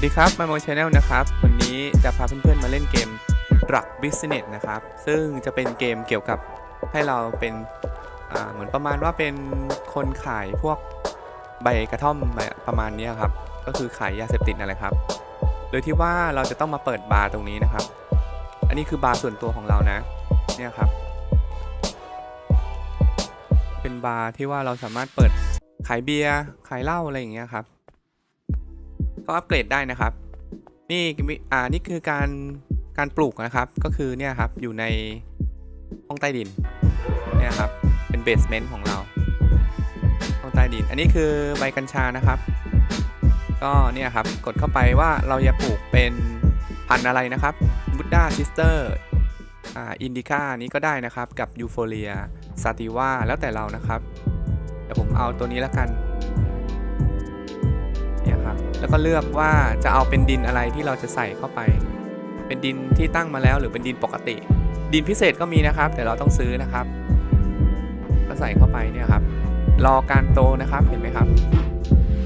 วัสดีครับมาโมชแนลนะครับ วันนี้จะพาเพื่อนๆมาเล่นเกม Drug Business นะครับ ซึ่งจะเป็นเกมเกี่ยวกับให้เราเป็นเหมือนประมาณว่าเป็นคนขายพวกใบกระท่อมประมาณนี้ครับ ก็คือขายยาเสพติดนั่นแหละครับ โดยที่ว่าเราจะต้องมาเปิดบาร์ตรงนี้นะครับ อันนี้คือบาร์ส่วนตัวของเรานะ เนี่ยครับ เป็นบาร์ที่ว่าเราสามารถเปิดขายเบียร์ขายเหล้าอะไรอย่างเงี้ยครับ ก็อัปเกรดได้นะครับ นี่อ่านี่คือการการปลูกนะครับ ก็คือเนี่ยครับอยู่ในห้องใต้ดินเนี่ยครับเป็นเบสเมนต์ของเราห้องใต้ดิน อันนี้คือใบกัญชานะครับ ก็เนี่ยครับกดเข้าไปว่าเราจะปลูกเป็นพันธุ์อะไรนะครับบุดด้าซิสเตอร์อ่าอินดิก้านี้ก็ได้นะครับกับยูโฟเรียซาติว่าแล้วแต่เรานะครับเดี๋ยวผมเอาตัวนี้แล้วกัน แล้วก็เลือกว่าจะเอาเป็นดินอะไรที่เราจะใส่เข้าไป เป็นดินที่ตั้งมาแล้วหรือเป็นดินปกติ ดินพิเศษก็มีนะครับ แต่เราต้องซื้อนะครับ ก็ใส่เข้าไปเนี่ยครับ รอการโตนะครับเห็นไหมครับ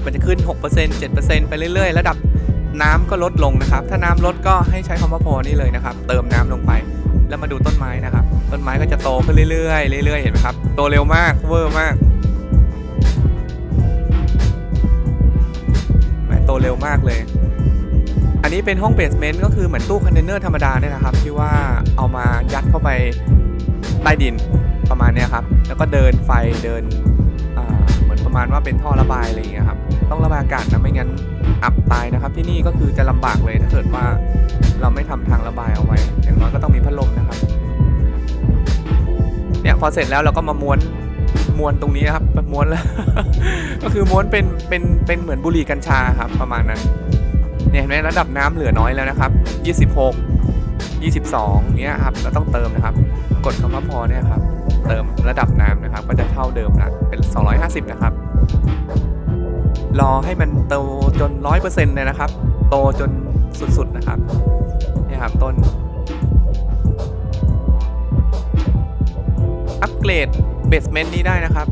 มันจะขึ้น 6% 7%ไปเรื่อย ๆ ระดับน้ำก็ลดลงนะครับ ถ้าน้ำลดก็ให้ใช้คำว่าพอนี่เลยนะครับ เติมน้ำลงไป แล้วมาดูต้นไม้นะครับ ต้นไม้ก็จะโตขึ้นเรื่อยๆเรื่อยๆเห็นไหมครับ โตเร็วมากเวอร์มาก โตเร็วมากเลย อันนี้เป็นห้องเบสเมนต์ก็คือเหมือนตู้คอนเทนเนอร์ธรรมดาเนี่ยนะครับ ที่ว่าเอามายัดเข้าไปใต้ดินประมาณเนี้ยครับ แล้วก็เดินไฟเดินเหมือนประมาณว่าเป็นท่อระบายอะไรอย่างเงี้ยครับ ต้องระบายอากาศนะไม่งั้นอับตายนะครับ ที่นี่ก็คือจะลำบากเลยถ้าเกิดว่าเราไม่ทำทางระบายเอาไว้ อย่างน้อยก็ต้องมีพัดลมนะครับ เนี่ยพอเสร็จแล้วเราก็มาม้วน ม้วนตรงนี้ครับม้วนแล้วก็คือม้วนเป็นเป็นเป็นเหมือนบุหรี่กัญชาครับประมาณนั้นเนี่ยเห็นไหมระดับน้ำเหลือน้อยแล้วนะครับ 26 22เนี่ยครับเราต้องเติมนะครับ กดคำว่าพอเนี่ยครับเติมระดับน้ำนะครับ ก็จะเท่าเดิมละเป็น 250 นะครับ รอให้มันโตจน 100%เลยนะครับ โตจนสุดๆนะครับเนี่ยครับต้น อัปเกรดเบสเมนต์นี้ได้นะครับ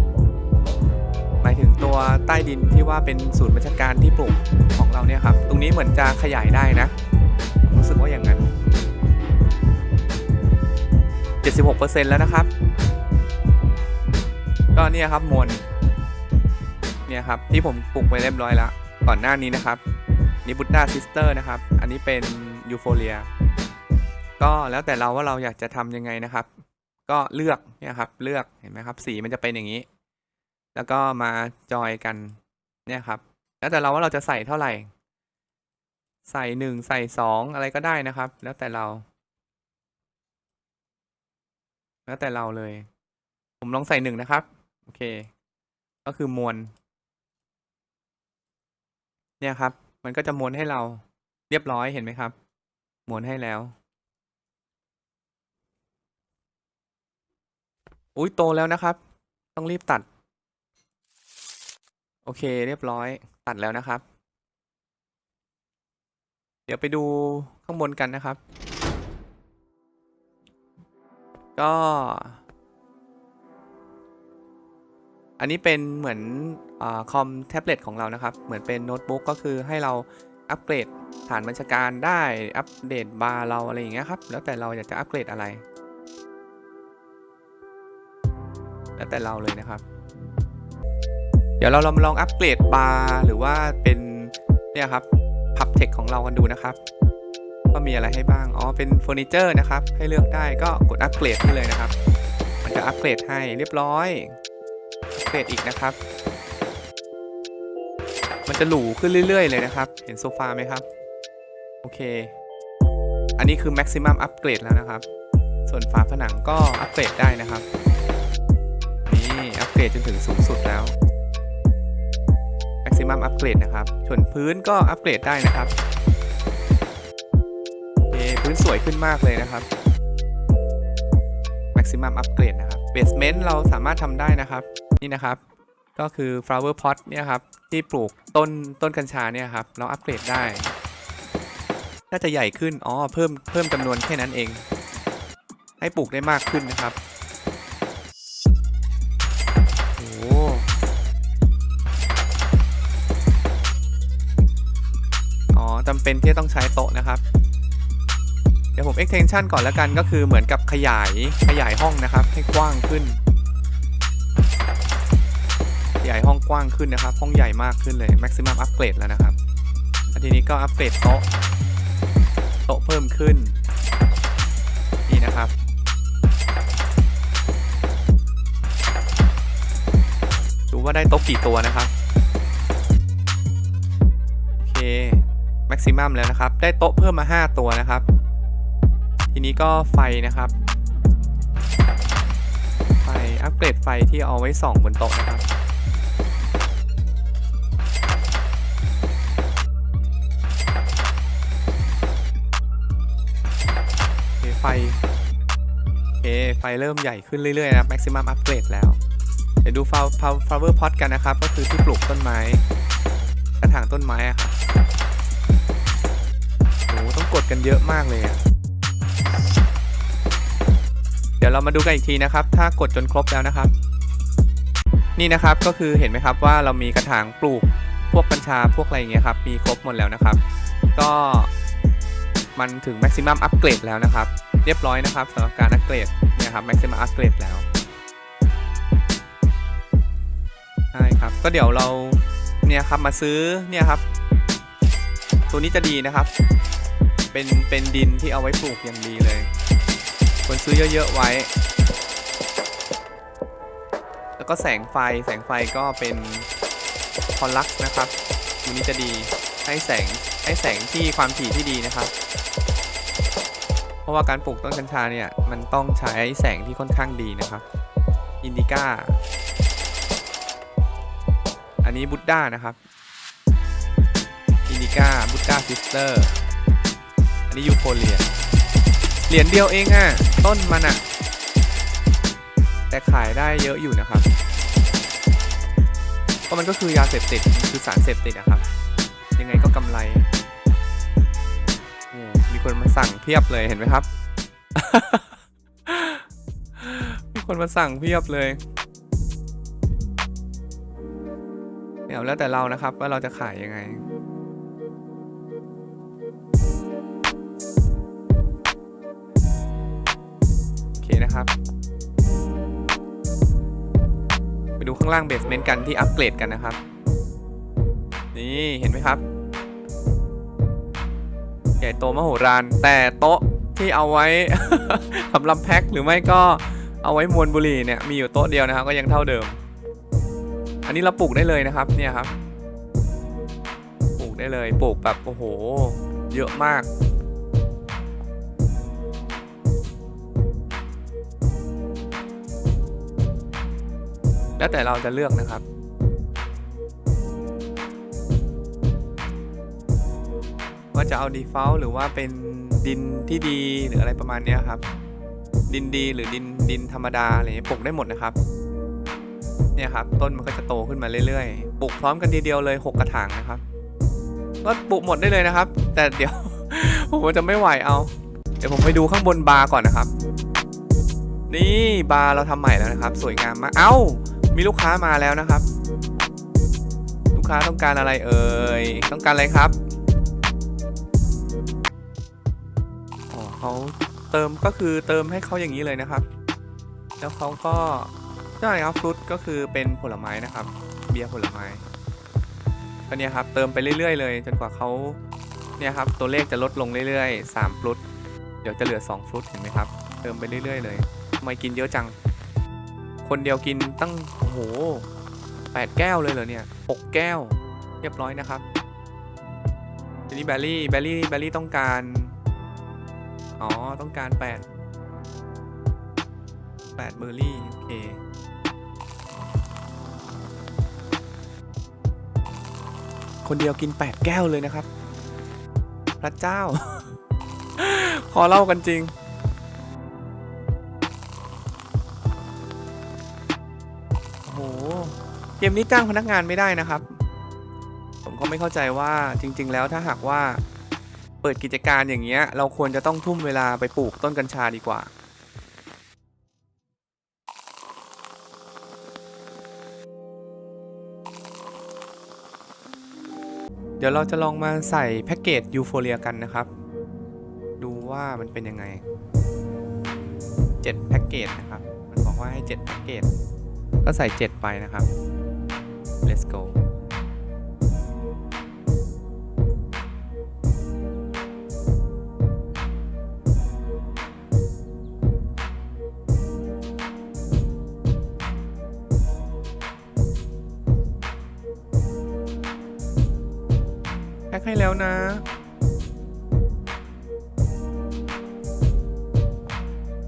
หมายถึงตัวใต้ดินที่ว่าเป็นศูนย์บัญชาการที่ปลูกของเราเนี่ยครับ ตรงนี้เหมือนจะขยายได้นะ รู้สึกว่าอย่างนั้น 76%แล้วนะครับ ก็เนี่ยครับมวลเนี่ยครับที่ผมปลูกไปเรียบร้อยแล้ว ก่อนหน้านี้นะครับนี่บุตตาซิสเตอร์นะครับ อันนี้เป็นยูโฟเรีย ก็แล้วแต่เราว่าเราอยากจะทำยังไงนะครับ ก็เลือกเนี่ยครับ เลือกเห็นไหมครับ สีมันจะเป็นอย่างนี้ แล้วก็มาจอยกัน เนี่ยครับ แล้วแต่เราว่าเราจะใส่เท่าไหร่ ใส่หนึ่งใส่สองอะไรก็ได้นะครับ แล้วแต่เรา แล้วแต่เราเลย ผมลองใส่หนึ่งนะครับ โอเค ก็คือมวล เนี่ยครับ มันก็จะมวลให้เราเรียบร้อยเห็นไหมครับ มวลให้แล้ว อุ้ยโตแล้วนะครับ ต้องรีบตัด โอเคเรียบร้อยตัดแล้วนะครับ เดี๋ยวไปดูข้างบนกันนะครับ ก็อันนี้เป็นเหมือนอคอมแท็บเล็ตของเรานะครับ เหมือนเป็นโน้ตบุ๊กก็คือให้เราอัปเกรดฐานบัญชาการได้อัปเดตบาร์เราอะไรอย่างเงี้ยครับ แล้วแต่เราอยากจะอัปเกรดอะไร แล้วแต่เราเลยนะครับ เดี๋ยวเราลองลองอัปเกรดบาร์หรือว่าเป็นเนี่ยครับพับเทคของเรากันดูนะครับว่ามีอะไรให้บ้าง อ๋อ เป็นเฟอร์นิเจอร์นะครับ ให้เลือกได้ก็กดอัปเกรดให้เลยนะครับ มันจะอัปเกรดให้เรียบร้อย อัปเกรดอีกนะครับ มันจะหรูขึ้นเรื่อย ๆ เลยนะครับ เห็นโซฟาไหมครับ โอเค อันนี้คือ maximum อัปเกรดแล้วนะครับ ส่วนฝาผนังก็อัปเกรดได้นะครับ อัปเกรดจนถึงสูงสุดแล้ว maximum อัปเกรดนะครับส่วนพื้นก็อัปเกรดได้นะครับโอพื้นสวยขึ้นมากเลยนะครับ maximum อัปเกรดนะครับ basement เราสามารถทำได้นะครับนี่นะครับ ก็คือ flower pot เนี่ยครับที่ปลูกต้นต้นกัญชาเนี่ยครับเราอัปเกรดได้น่าจะใหญ่ขึ้น อ๋อ เพิ่ม เพิ่มจำนวนแค่นั้นเอง ให้ปลูกได้มากขึ้นนะครับ เป็นที่ต้องใช้โต๊ะนะครับ เดี๋ยวผม extension ก่อนแล้วกันก็คือเหมือนกับขยายขยายห้องนะครับ ให้กว้างขึ้น ขยายห้องกว้างขึ้นนะครับ ห้องใหญ่มากขึ้นเลย maximum upgrade แล้วนะครับทีนี้ก็อัปเกรดโต๊ะโต๊ะเพิ่มขึ้น นี่นะครับดูว่าได้โต๊ะกี่ตัวนะครับ โอเค ม็กซิมัมแล้วนะครับ ได้โต๊ะเพิ่มมา 5 ตัวนะครับ ทีนี้ก็ไฟนะครับ ไฟอัปเกรดไฟที่เอาไว้ส่องบนโต๊ะนะครับ ไฟโอเคไฟเริ่มใหญ่ขึ้นเรื่อยๆนะครับ maximum upgrade แล้ว เดี๋ยวดู flower flower pot กันนะครับ ก็คือที่ปลูกต้นไม้กระถางต้นไม้อะครับ ดกันเยอะมากเลยอะเดี๋ยวเรามาดูกันอีกทีนะครับ ถ้ากดจนครบแล้วนะครับ นี่นะครับก็คือเห็นไหมครับว่าเรามีกระถางปลูกพวกกัญชาพวกอะไรอย่างเงี้ยครับมีครบหมดแล้วนะครับ ก็มันถึง maximum upgrade แล้วนะครับ เรียบร้อยนะครับสำหรับการอัปเกรดเนี่ยครับ maximum upgrade แล้วใช่ครับก็เดี๋ยวเราเนี่ยครับมาซื้อเนี่ยครับ ตัวนี้จะดีนะครับ เป็นเป็นดินที่เอาไว้ปลูกอย่างดีเลยควรซื้อเยอะๆไว้ แล้วก็แสงไฟแสงไฟก็เป็นคอนลักนะครับตัวนี้จะดีให้แสงให้แสงที่ความถี่ที่ดีนะครับ เพราะว่าการปลูกต้นกัญชาเนี่ยมันต้องใช้แสงที่ค่อนข้างดีนะครับ อินดิก้า อันนี้บุตด้านะครับ อินดิก้าบุตด้าซิสเตอร์ นนี้ยูโฟเลียเหรียญเดียวเองอะ่ะ ต้นมันอะ่ะ แต่ขายได้เยอะอยู่นะครับ เพราะมันก็คือยาเสพติด คือสารเสพติดอะครับ ยังไงก็กำไร มีคนมาสั่งเพียบเลยเห็นไหมครับ มีคนมาสั่งเพียบเลยเดี๋ยวแล้วแต่เรานะครับว่าเราจะขายยังไง เคนะครับ ไปดูข้างล่างเบสเมนต์กันที่อัปเกรดกันนะครับ นี่เห็นไหมครับ ใหญ่โตมโหฬารแต่โต๊ะที่เอาไว้สำหรับแพ็คหรือไม่ก็เอาไว้มวนบุหรี่เนี่ยมีอยู่โต๊ะเดียวนะครับก็ยังเท่าเดิม อันนี้เราปลูกได้เลยนะครับเนี่ยครับ ปลูกได้เลยปลูกแบบโอ้โห เยอะมาก แล้วแต่เราจะเลือกนะครับว่าจะเอา default หรือว่าเป็นดินที่ดีหรืออะไรประมาณนี้ครับ ดินดีหรือดินดินธรรมดาอะไรเงี้ยปลูกได้หมดนะครับ เนี่ยครับ ต้นมันก็จะโตขึ้นมาเรื่อยๆปลูกพร้อมกันทีเดียวเลย 6 กระถางนะครับก็ปลูกหมดได้เลยนะครับ แต่เดี๋ยว ผมจะไม่ไหวเอา เดี๋ยวผมไปดูข้างบนบาร์ก่อนนะครับ นี่บาร์เราทำใหม่แล้วนะครับ สวยงามมากเอ้า มีลูกค้ามาแล้วนะครับ ลูกค้าต้องการอะไรเอ่ยต้องการอะไรครับอ๋อเขาเติมก็คือเติมให้เขาอย่างนี้เลยนะครับ แล้วเขาก็ใช่ครับฟรุตก็คือเป็นผลไม้นะครับ เบียร์ผลไม้ก็เนี่ยครับเติมไปเรื่อยๆเลย จนกว่าเขาเนี่ยครับตัวเลขจะลดลงเรื่อยๆ3ฟรุตเดี๋ยวจะเหลือ2ฟรุตเห็นไหมครับ เติมไปเรื่อยๆเลยทำไมกินเยอะจัง คนเดียวกินตั้งโอ้โหแปดแก้วเลยเหรอเนี่ยหกแก้ว เรียบร้อยนะครับทีนี้แบลลี่แบลลี่แบลลี่ต้องการ อ๋อ ต้องการแปดแปดเบอร์รี่ โอเค คนเดียวกิน8แก้วเลยนะครับ พระเจ้า ขอเล่ากันจริง เกมนี้จ้างพนักงานไม่ได้นะครับ ผมก็ไม่เข้าใจว่าจริง ๆ แล้วถ้าหากว่าเปิดกิจการอย่างเงี้ย เราควรจะต้องทุ่มเวลาไปปลูกต้นกัญชาดีกว่า เดี๋ยวเราจะลองมาใส่แพ็กเกจยูโฟเรียกันนะครับ ดูว่ามันเป็นยังไง 7 แพ็กเกจนะครับ มันบอกว่าให้ 7 แพ็กเกจ ก็ใส่ 7 ไปนะครับ let's go แพ็กให้แล้วนะ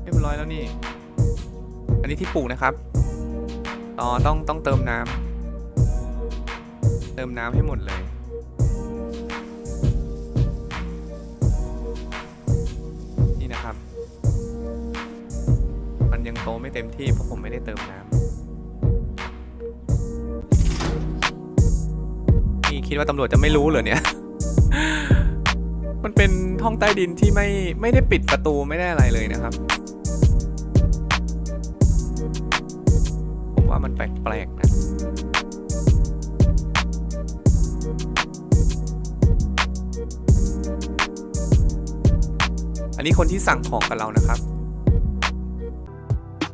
เรียบร้อยแล้วนี่ อันนี้ที่ปลูกนะครับ อ๋อต้องต้องเติมน้ำเติมน้ำให้หมดเลย นี่นะครับ มันยังโตไม่เต็มที่เพราะผมไม่ได้เติมน้ำนี่คิดว่าตำรวจจะไม่รู้เหรอเนี่ย มันเป็นห้องใต้ดินที่ไม่ไม่ได้ปิดประตูไม่ได้อะไรเลยนะครับ ว่ามันแปลกๆนะอันนี้คนที่สั่งของกับเรานะครับ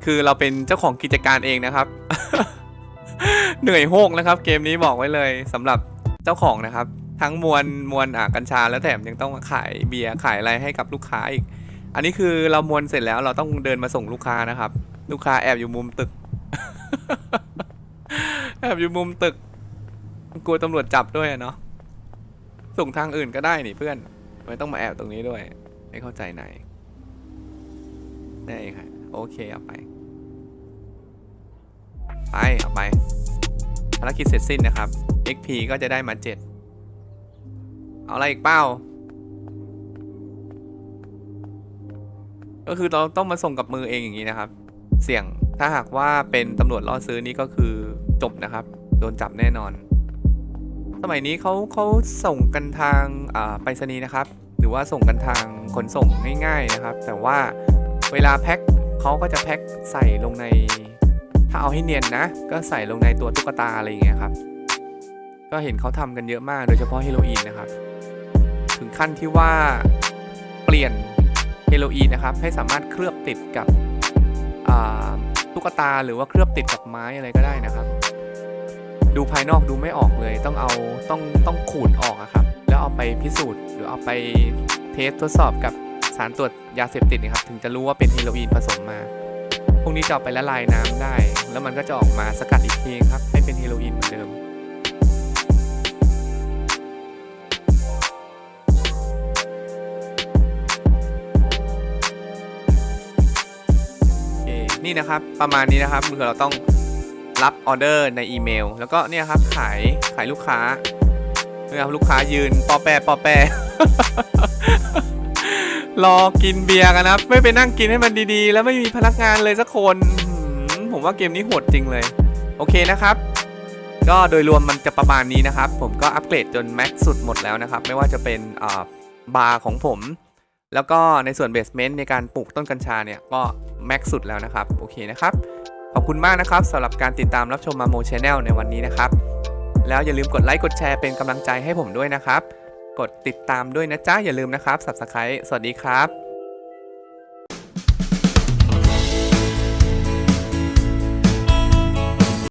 คือเราเป็นเจ้าของกิจการเองนะครับ เหนื่อยโฮกนะครับ เกมนี้บอกไว้เลยสำหรับเจ้าของนะครับ ทั้งมวลมวลอ่ากัญชาแล้วแถมยังต้องขายเบียร์ขายอะไรให้กับลูกค้าอีก อันนี้คือเรามวลเสร็จแล้วเราต้องเดินมาส่งลูกค้านะครับ ลูกค้าแอบอยู่มุมตึก แอบอยู่มุมตึก กลัวตำรวจจับด้วยอะเนาะ ส่งทางอื่นก็ได้นี่เพื่อนไม่ต้องมาแอบตรงนี้ด้วย ไม่เข้าใจไหนได้ค่ะ โอเคเอาไป ไป เอาไป ภารกิจเสร็จสิ้นนะครับ XP ก็จะได้มา 7 เอาอะไรอีกเป้า ก็คือเราต้องมาส่งกับมือเองอย่างนี้นะครับ เสี่ยง ถ้าหากว่าเป็นตำรวจล่อซื้อนี่ก็คือจบนะครับ โดนจับแน่นอน สมัยนี้เขาเขาส่งกันทางไปรษณีย์นะครับ หรือว่าส่งกันทางขนส่งง่ายๆนะครับ แต่ว่าเวลาแพ็คเขาก็จะแพ็คใส่ลงใน ถ้าเอาให้เนียนนะ ก็ใส่ลงในตัวตุ๊กตาอะไรอย่างเงี้ยครับ ก็เห็นเขาทำกันเยอะมากโดยเฉพาะเฮโรอีนนะครับ ถึงขั้นที่ว่าเปลี่ยนเฮโรอีนนะครับ ให้สามารถเคลือบติดกับ ตุ๊กตาหรือว่าเคลือบติดกับไม้อะไรก็ได้นะครับ ดูภายนอกดูไม่ออกเลยต้องเอาต้องต้องขูดออกอะครับ แล้วเอาไปพิสูจน์หรือเอาไปเทสทดสอบกับสารตรวจยาเสพติดนะครับ ถึงจะรู้ว่าเป็นเฮโรอีนผสมมา พวกนี้จะเอาไปละลายน้ำได้ แล้วมันก็จะออกมาสกัดอีกทีครับให้เป็นเฮโรอีนเหมือนเดิม นี่นะครับ ประมาณนี้นะครับคือเราต้องรับออเดอร์ในอีเมล แล้วก็เนี่ยครับขายขายลูกค้าเนี่ยครับลูกค้ายืนปอแปะปอแปะรอกินเบียร์กันนะไม่ไปนั่งกินให้มันดีๆ แล้วไม่มีพนักงานเลยสักคนผมว่าเกมนี้โหดจริงเลย โอเคนะครับ ก็โดยรวมมันจะประมาณนี้นะครับ ผมก็อัปเกรดจนแม็กสุดหมดแล้วนะครับ ไม่ว่าจะเป็นอ่าบาร์ของผม แล้วก็ในส่วนเบสเมนต์ในการปลูกต้นกัญชาเนี่ยก็แม็กสุดแล้วนะครับ โอเคนะครับ ขอบคุณมากนะครับสำหรับการติดตามรับชมมาโมชแนลในวันนี้นะครับ แล้วอย่าลืมกดไลค์กดแชร์เป็นกำลังใจให้ผมด้วยนะครับ กดติดตามด้วยนะจ๊ะอย่าลืมนะครับ Subscribe สวัสดีครับ